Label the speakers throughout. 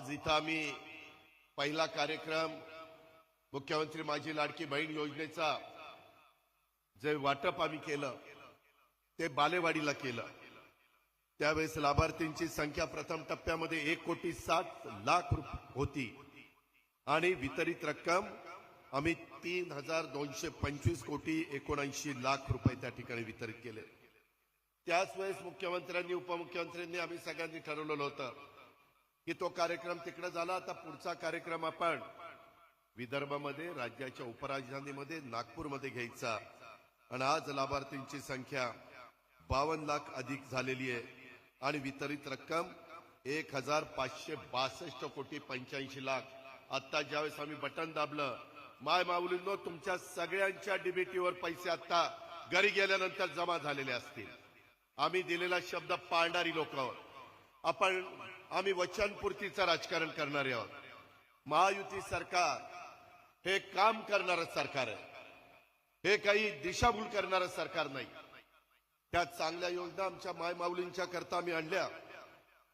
Speaker 1: आज इथं आम्ही पहिला कार्यक्रम मुख्यमंत्री माझी लाडकी बहीण योजनेचा जे वाटप आम्ही केलं ते बालेवाडीला केलं. त्यावेळेस लाभार्थींची संख्या प्रथम टप्प्यामध्ये एक कोटी सात लाख होती. आणि वितरित रक्कम आम्ही तीन हजार दोनशे पंचवीस कोटी एकोणऐंशी लाख रुपये त्या ठिकाणी वितरित केले. त्याच वेळेस मुख्यमंत्र्यांनी उपमुख्यमंत्र्यांनी आम्ही सगळ्यांनी ठरवलेलं होतं की तो कार्यक्रम तिकडे झाला आता पुढचा कार्यक्रम आपण विदर्भामध्ये राज्याच्या उपराजधानीमध्ये नागपूरमध्ये घ्यायचा. आणि आज लाभार्थींची संख्या बावन्न लाख अधिक झालेली आहे. आणि वितरित रक्कम एक हजार पाचशे बासष्ट कोटी पंच्याऐंशी लाख. आता ज्यावेळेस आम्ही बटन दाबलं माय माऊलींनो तुमच्या सगळ्यांच्या डीबीटीवर पैसे आता घरी गेल्यानंतर जमा झालेले असतील. आम्ही दिलेला शब्द पाळणारी लोक आहोत आपण आम्ही वचनपूर्तीचं राजकारण करणारे आहोत. महायुती सरकार हे काम करणारं सरकार आहे. हे काही दिशाभूल करणारं सरकार नाही. त्या चांगल्या योजना आमच्या मायमाऊलींच्या करता आम्ही आणल्या.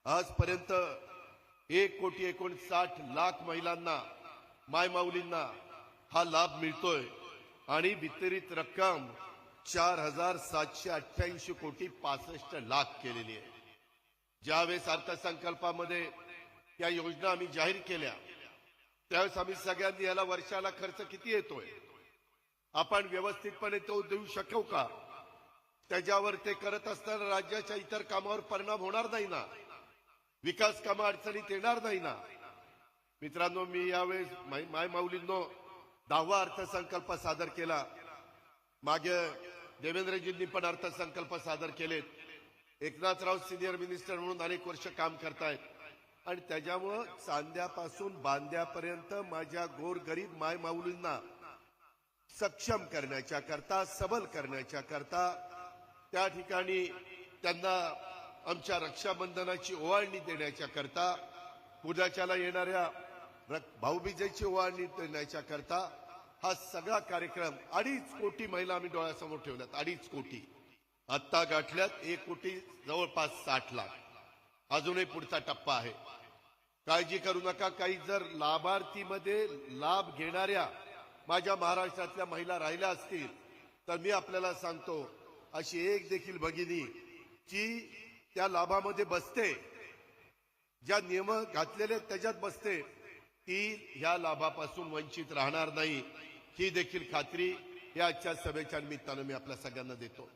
Speaker 1: आजपर्यंत एक कोटी एकोणसाठ लाख महिलांना मायमाऊलींना हा लाभ मिळतोय आणि वितरित रक्कम चार हजार सातशे अठ्ठ्याऐंशी कोटी पासष्ट लाख केलेली आहे. ज्यावेळेस अर्थसंकल्पामध्ये या योजना आम्ही जाहीर केल्या त्यावेळेस आम्ही सगळ्यांनी याला वर्षाला खर्च किती येतोय? आपण व्यवस्थितपणे तो देऊ शकू का? त्याच्यावर ते करत असताना राज्याच्या इतर कामावर परिणाम होणार नाही ना? विकास कामं अडचणीत येणार नाही ना? मित्रांनो मी यावेळेस माय माऊलींनो दहावा अर्थसंकल्प सादर केला. मागे देवेंद्रजींनी पण अर्थसंकल्प सादर केलेत. एकनाथराव सिनियर मिनिस्टर म्हणून अनेक वर्ष काम करतायत. आणि त्याच्यामुळं चांद्यापासून बांद्यापर्यंत माझ्या गोरगरीब माय माऊलींना सक्षम करण्याच्या करता सबल करण्याच्या करता त्या ठिकाणी त्यांना आमच्या रक्षाबंधनाची ओवाळणी देण्याच्या करता उद्याच्याला येणाऱ्या भाऊबीजेची ओवाळणी देण्याच्या करता हा सगळा कार्यक्रम अडीच कोटी महिला आम्ही डोळ्यासमोर ठेवल्यात अडीच कोटी. आत्ता गाठल्यात एक कोटी जवळपास साठ लाख. अजूनही पुढचा टप्पा आहे. काळजी करू नका. काही जर लाभार्थीमध्ये लाभ घेणाऱ्या माझ्या महाराष्ट्रातल्या महिला राहिल्या असतील तर मी आपल्याला सांगतो अशी एक देखील भगिनी जी त्या लाभामध्ये बसते ज्या नियम घातलेले त्याच्यात बसते ती ह्या लाभापासून वंचित राहणार नाही. ही देखील खात्री या आजच्या सभेच्या निमित्तानं मी आपल्या सगळ्यांना देतो.